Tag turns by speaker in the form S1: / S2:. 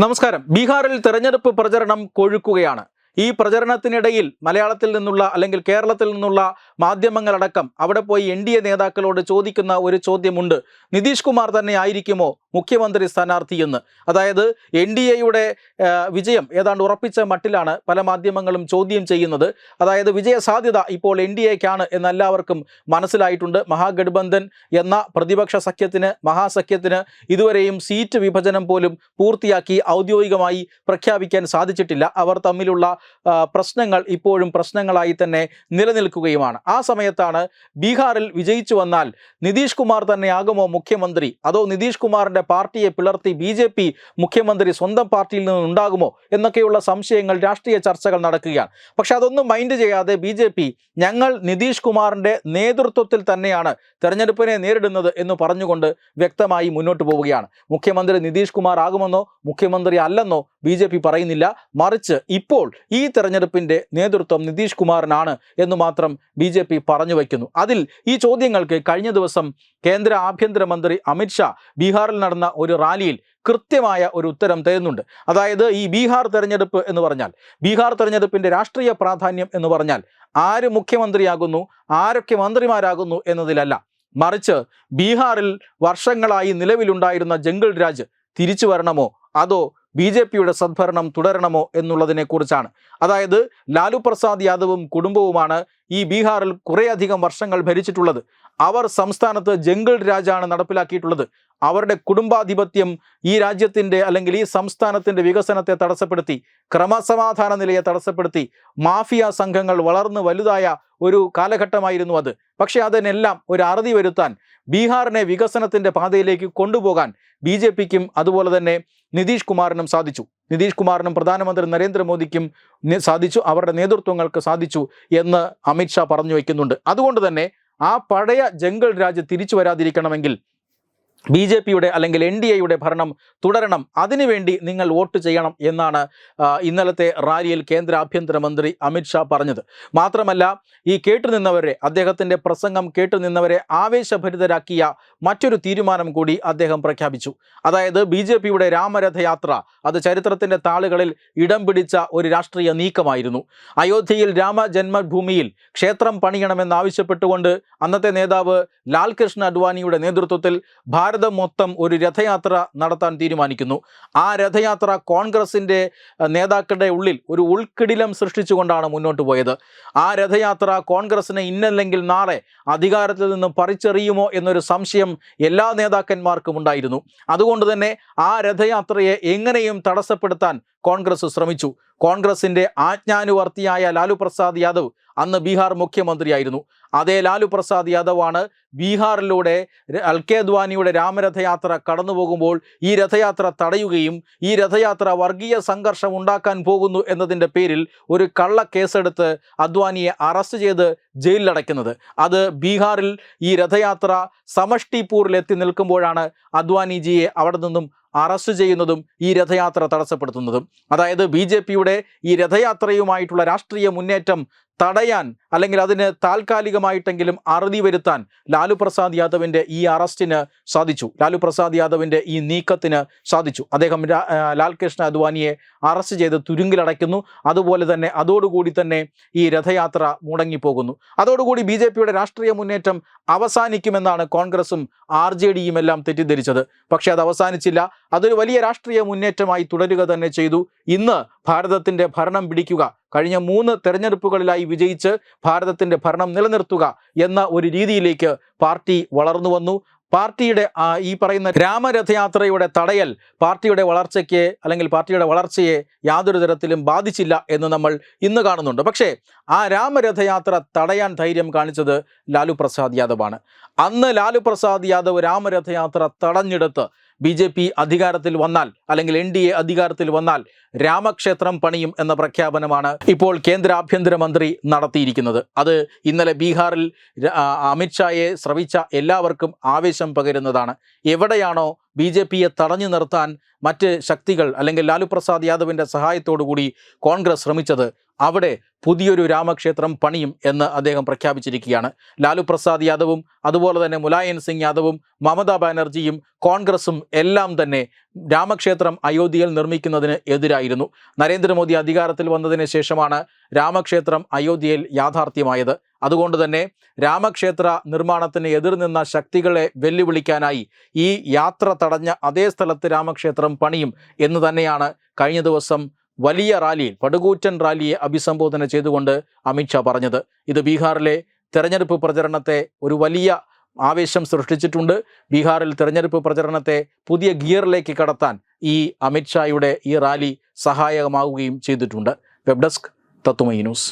S1: നമസ്കാരം. ബീഹാറിൽ തെരഞ്ഞെടുപ്പ് പ്രചരണം കൊഴുക്കുകയാണ്. ഈ പ്രചരണത്തിനിടയിൽ മലയാളത്തിൽ നിന്നുള്ള അല്ലെങ്കിൽ കേരളത്തിൽ നിന്നുള്ള മാധ്യമങ്ങളടക്കം അവിടെ പോയി എൻ ഡി എ നേതാക്കളോട് ചോദിക്കുന്ന ഒരു ചോദ്യമുണ്ട്. നിതീഷ് കുമാർ തന്നെ ആയിരിക്കുമോ മുഖ്യമന്ത്രി സ്ഥാനാർത്ഥി എന്ന്. അതായത് എൻ ഡി എയുടെ വിജയം ഏതാണ്ട് ഉറപ്പിച്ച മട്ടിലാണ് പല മാധ്യമങ്ങളും ചോദ്യം ചെയ്യുന്നത്. അതായത് വിജയസാധ്യത ഇപ്പോൾ എൻ ഡി എക്കാണ് എന്ന് എല്ലാവർക്കും മനസ്സിലായിട്ടുണ്ട്. മഹാഗഡ്ബന്ധൻ എന്ന പ്രതിപക്ഷ സഖ്യത്തിന് മഹാസഖ്യത്തിന് ഇതുവരെയും സീറ്റ് വിഭജനം പോലും പൂർത്തിയാക്കി ഔദ്യോഗികമായി പ്രഖ്യാപിക്കാൻ സാധിച്ചിട്ടില്ല. അവർ തമ്മിലുള്ള പ്രശ്നങ്ങൾ ഇപ്പോഴും പ്രശ്നങ്ങളായി തന്നെ നിലനിൽക്കുകയുമാണ്. ആ സമയത്താണ് ബീഹാറിൽ വിജയിച്ചു വന്നാൽ നിതീഷ് കുമാർ തന്നെയാകുമോ മുഖ്യമന്ത്രി? അതോ നിതീഷ് കുമാറിന്റെ പാർട്ടിയെ പിളർത്തി ബി ജെ പി മുഖ്യമന്ത്രി സ്വന്തം പാർട്ടിയിൽ നിന്ന് ഉണ്ടാകുമോ എന്നൊക്കെയുള്ള സംശയങ്ങൾ രാഷ്ട്രീയ ചർച്ചകൾ നടക്കുകയാണ്. പക്ഷെ അതൊന്നും മൈൻഡ് ചെയ്യാതെ ബി ജെ പി ഞങ്ങൾ നിതീഷ് കുമാറിന്റെ നേതൃത്വത്തിൽ തന്നെയാണ് തെരഞ്ഞെടുപ്പിനെ നേരിടുന്നത് എന്ന് പറഞ്ഞുകൊണ്ട് വ്യക്തമായി മുന്നോട്ട് പോവുകയാണ്. മുഖ്യമന്ത്രി നിതീഷ് കുമാർ ആകുമെന്നോ മുഖ്യമന്ത്രി അല്ലെന്നോ ബി ജെ പി പറയുന്നില്ല. മറിച്ച് ഇപ്പോൾ ഈ തെരഞ്ഞെടുപ്പിന്റെ നേതൃത്വം നിതീഷ് കുമാറിനാണ് എന്ന് മാത്രം ബി ജെ പി പറഞ്ഞു വയ്ക്കുന്നു. അതിൽ ഈ ചോദ്യങ്ങൾക്ക് കഴിഞ്ഞ ദിവസം കേന്ദ്ര ആഭ്യന്തരമന്ത്രി അമിത്ഷാ ബീഹാറിൽ നടന്ന ഒരു റാലിയിൽ കൃത്യമായ ഒരു ഉത്തരം തരുന്നുണ്ട്. അതായത് ഈ ബീഹാർ തെരഞ്ഞെടുപ്പ് എന്ന് പറഞ്ഞാൽ ബീഹാർ തെരഞ്ഞെടുപ്പിന്റെ രാഷ്ട്രീയ പ്രാധാന്യം എന്ന് പറഞ്ഞാൽ ആര് മുഖ്യമന്ത്രിയാകുന്നു ആരൊക്കെ മന്ത്രിമാരാകുന്നു എന്നതിലല്ല. മറിച്ച് ബീഹാറിൽ വർഷങ്ങളായി നിലവിലുണ്ടായിരുന്ന ജംഗിൾ രാജ് തിരിച്ചു വരണമോ അതോ ബി ജെ പിയുടെ സദ്ഭരണം തുടരണമോ എന്നുള്ളതിനെ കുറിച്ചാണ് അതായത് ലാലു പ്രസാദ് യാദവും കുടുംബവുമാണ് ഈ ബീഹാറിൽ കുറേയധികം വർഷങ്ങൾ ഭരിച്ചിട്ടുള്ളത്. അവർ സംസ്ഥാനത്ത് ജംഗിൾ രാജാണ് നടപ്പിലാക്കിയിട്ടുള്ളത്. അവരുടെ കുടുംബാധിപത്യം ഈ രാജ്യത്തിന്റെ അല്ലെങ്കിൽ ഈ സംസ്ഥാനത്തിന്റെ വികസനത്തെ തടസ്സപ്പെടുത്തി ക്രമസമാധാന നിലയെ തടസ്സപ്പെടുത്തി മാഫിയ സംഘങ്ങൾ വളർന്നു വലുതായ ഒരു കാലഘട്ടമായിരുന്നു അത്. പക്ഷേ അതിനെല്ലാം ഒരു അറുതി വരുത്താൻ ബീഹാറിനെ വികസനത്തിന്റെ പാതയിലേക്ക് കൊണ്ടുപോകാൻ ബി ജെ പിക്കും അതുപോലെ തന്നെ നിതീഷ് കുമാറിനും സാധിച്ചു. നിതീഷ് കുമാറിനും പ്രധാനമന്ത്രി നരേന്ദ്രമോദിക്കും സാധിച്ചു അവരുടെ നേതൃത്വങ്ങൾക്ക് സാധിച്ചു എന്ന് അമിത്ഷാ പറഞ്ഞു വയ്ക്കുന്നുണ്ട്. അതുകൊണ്ട് തന്നെ ആ പഴയ ജംഗിൾ രാജ് തിരിച്ചു വരാതിരിക്കണമെങ്കിൽ ബി ജെ പിയുടെ അല്ലെങ്കിൽ എൻ ഡി എയുടെ ഭരണം തുടരണം. അതിനുവേണ്ടി നിങ്ങൾ വോട്ട് ചെയ്യണം എന്നാണ് ഇന്നലത്തെ റാലിയിൽ കേന്ദ്ര ആഭ്യന്തരമന്ത്രി അമിത്ഷാ പറഞ്ഞത്. മാത്രമല്ല ഈ കേട്ടുനിന്നവരെ അദ്ദേഹത്തിന്റെ പ്രസംഗം കേട്ടുനിന്നവരെ ആവേശഭരിതരാക്കിയ മറ്റൊരു തീരുമാനം കൂടി അദ്ദേഹം പ്രഖ്യാപിച്ചു. അതായത് ബി ജെ പിയുടെ രാമരഥയാത്ര അത് ചരിത്രത്തിന്റെ താളുകളിൽ ഇടം പിടിച്ച ഒരു രാഷ്ട്രീയ നീക്കമായിരുന്നു. അയോധ്യയിൽ രാമ ജന്മഭൂമിയിൽ ക്ഷേത്രം പണിയണമെന്നാവശ്യപ്പെട്ടുകൊണ്ട് അന്നത്തെ നേതാവ് ലാൽകൃഷ്ണ അഡ്വാനിയുടെ നേതൃത്വത്തിൽ മൊത്തം ഒരു രഥയാത്ര നടത്താൻ തീരുമാനിക്കുന്നു. ആ രഥയാത്ര കോൺഗ്രസിന്റെ നേതാക്കളുടെ ഉള്ളിൽ ഒരു ഉൾക്കിടിലം സൃഷ്ടിച്ചുകൊണ്ടാണ് മുന്നോട്ട് പോയത്. ആ രഥയാത്ര കോൺഗ്രസിനെ ഇന്നല്ലെങ്കിൽ നാളെ അധികാരത്തിൽ നിന്ന് പറിച്ചെറിയുമോ എന്നൊരു സംശയം എല്ലാ നേതാക്കന്മാർക്കും ഉണ്ടായിരുന്നു. അതുകൊണ്ട് തന്നെ ആ രഥയാത്രയെ എങ്ങനെയും തടസ്സപ്പെടുത്താൻ കോൺഗ്രസ് ശ്രമിച്ചു. കോൺഗ്രസിന്റെ ആജ്ഞാനുവർത്തിയായ ലാലു പ്രസാദ് യാദവ് അന്ന് ബീഹാർ മുഖ്യമന്ത്രിയായിരുന്നു. അതേ ലാലു പ്രസാദ് യാദവാണ് ബീഹാറിലൂടെ അൽ കെ അദ്വാനിയുടെ രാമരഥയാത്ര കടന്നു പോകുമ്പോൾ ഈ രഥയാത്ര തടയുകയും ഈ രഥയാത്ര വർഗീയ സംഘർഷം ഉണ്ടാക്കാൻ പോകുന്നു എന്നതിന്റെ പേരിൽ ഒരു കള്ള കേസെടുത്ത് അദ്വാനിയെ അറസ്റ്റ് ചെയ്ത് ജയിലിലടയ്ക്കുന്നത്. അത് ബീഹാറിൽ ഈ രഥയാത്ര സമഷ്ടിപൂരിൽ എത്തി നിൽക്കുമ്പോഴാണ് അദ്വാനിജിയെ അവിടെ നിന്നും അറസ്റ്റ് ചെയ്യുന്നതും ഈ രഥയാത്ര തടസ്സപ്പെടുത്തുന്നതും. അതായത് ബി ജെ പിയുടെ ഈ രഥയാത്രയുമായിട്ടുള്ള രാഷ്ട്രീയ മുന്നേറ്റം തടയാൻ അല്ലെങ്കിൽ അതിന് താൽക്കാലികമായിട്ടെങ്കിലും അറുതി വരുത്താൻ ലാലു പ്രസാദ് യാദവിന്റെ ഈ അറസ്റ്റിന് സാധിച്ചു. ലാലു പ്രസാദ് യാദവിന്റെ ഈ നീക്കത്തിന് സാധിച്ചു. അദ്ദേഹം ലാൽകൃഷ്ണ ലാൽ കൃഷ്ണ അദ്വാനിയെ അറസ്റ്റ് ചെയ്ത് തുരുങ്കിലടയ്ക്കുന്നു. അതുപോലെ തന്നെ അതോടുകൂടി തന്നെ ഈ രഥയാത്ര മുടങ്ങിപ്പോകുന്നു. അതോടുകൂടി ബി രാഷ്ട്രീയ മുന്നേറ്റം അവസാനിക്കുമെന്നാണ് കോൺഗ്രസും ആർ ജെ ഡിയും എല്ലാം തെറ്റിദ്ധരിച്ചത്. പക്ഷേ അത് അവസാനിച്ചില്ല. അതൊരു വലിയ രാഷ്ട്രീയ മുന്നേറ്റമായി തുടരുക തന്നെ ചെയ്തു. ഇന്ന് ഭാരതത്തിന്റെ ഭരണം പിടിക്കുക കഴിഞ്ഞ മൂന്ന് തെരഞ്ഞെടുപ്പുകളിലായി വിജയിച്ച് ഭാരതത്തിന്റെ ഭരണം നിലനിർത്തുക എന്ന ഒരു രീതിയിലേക്ക് പാർട്ടി വളർന്നു വന്നു. പാർട്ടിയുടെ ഈ പറയുന്ന രാമരഥയാത്രയുടെ തടയൽ പാർട്ടിയുടെ വളർച്ചയ്ക്ക് അല്ലെങ്കിൽ പാർട്ടിയുടെ വളർച്ചയെ യാതൊരു തരത്തിലും ബാധിച്ചില്ല എന്ന് നമ്മൾ ഇന്ന് കാണുന്നുണ്ട്. പക്ഷേ ആ രാമരഥയാത്ര തടയാൻ ധൈര്യം കാണിച്ചത് ലാലു പ്രസാദ് യാദവാണ്. അന്ന് ലാലു പ്രസാദ് യാദവ് രാമരഥയാത്ര തടഞ്ഞെടുത്ത് ബി ജെ പി അധികാരത്തിൽ വന്നാൽ അല്ലെങ്കിൽ എൻ ഡി എ അധികാരത്തിൽ വന്നാൽ രാമക്ഷേത്രം പണിയും എന്ന പ്രഖ്യാപനമാണ് ഇപ്പോൾ കേന്ദ്ര ആഭ്യന്തരമന്ത്രി നടത്തിയിരിക്കുന്നത്. അത് ഇന്നലെ ബീഹാറിൽ അമിത്ഷായെ ശ്രവിച്ച എല്ലാവർക്കും ആവേശം പകരുന്നതാണ്. എവിടെയാണോ ബി ജെ പിയെ തടഞ്ഞു നിർത്താൻ മറ്റ് ശക്തികൾ അല്ലെങ്കിൽ ലാലു പ്രസാദ് യാദവിന്റെ സഹായത്തോടു കൂടി കോൺഗ്രസ് ശ്രമിച്ചത് അവിടെ പുതിയൊരു രാമക്ഷേത്രം പണിയും എന്ന് അദ്ദേഹം പ്രഖ്യാപിച്ചിരിക്കുകയാണ്. ലാലു പ്രസാദ് യാദവും അതുപോലെ തന്നെ മുലായൻ സിംഗ് യാദവും മമതാ ബാനർജിയും കോൺഗ്രസും എല്ലാം തന്നെ രാമക്ഷേത്രം അയോധ്യയിൽ നിർമ്മിക്കുന്നതിന് എതിരായിരുന്നു. നരേന്ദ്രമോദി അധികാരത്തിൽ വന്നതിന് ശേഷമാണ് രാമക്ഷേത്രം അയോധ്യയിൽ യാഥാർത്ഥ്യമായത്. അതുകൊണ്ട് തന്നെ രാമക്ഷേത്ര നിർമ്മാണത്തിന് എതിർ നിന്ന ശക്തികളെ വെല്ലുവിളിക്കാനായി ഈ യാത്ര തടഞ്ഞ അതേ സ്ഥലത്ത് രാമക്ഷേത്രം പണിയും എന്ന് തന്നെയാണ് കഴിഞ്ഞ ദിവസം വലിയ റാലിയിൽ പടുകൂറ്റൻ റാലിയെ അഭിസംബോധന ചെയ്തുകൊണ്ട് അമിത്ഷാ പറഞ്ഞത്. ഇത് ബീഹാറിലെ തെരഞ്ഞെടുപ്പ് പ്രചരണത്തെ ഒരു വലിയ ആവേശം സൃഷ്ടിച്ചിട്ടുണ്ട്. ബീഹാറിൽ തെരഞ്ഞെടുപ്പ് പ്രചരണത്തെ പുതിയ ഗിയറിലേക്ക് കടത്താൻ ഈ അമിത്ഷായുടെ ഈ റാലി സഹായകമാവുകയും ചെയ്തിട്ടുണ്ട്. Web desk Thathumai news.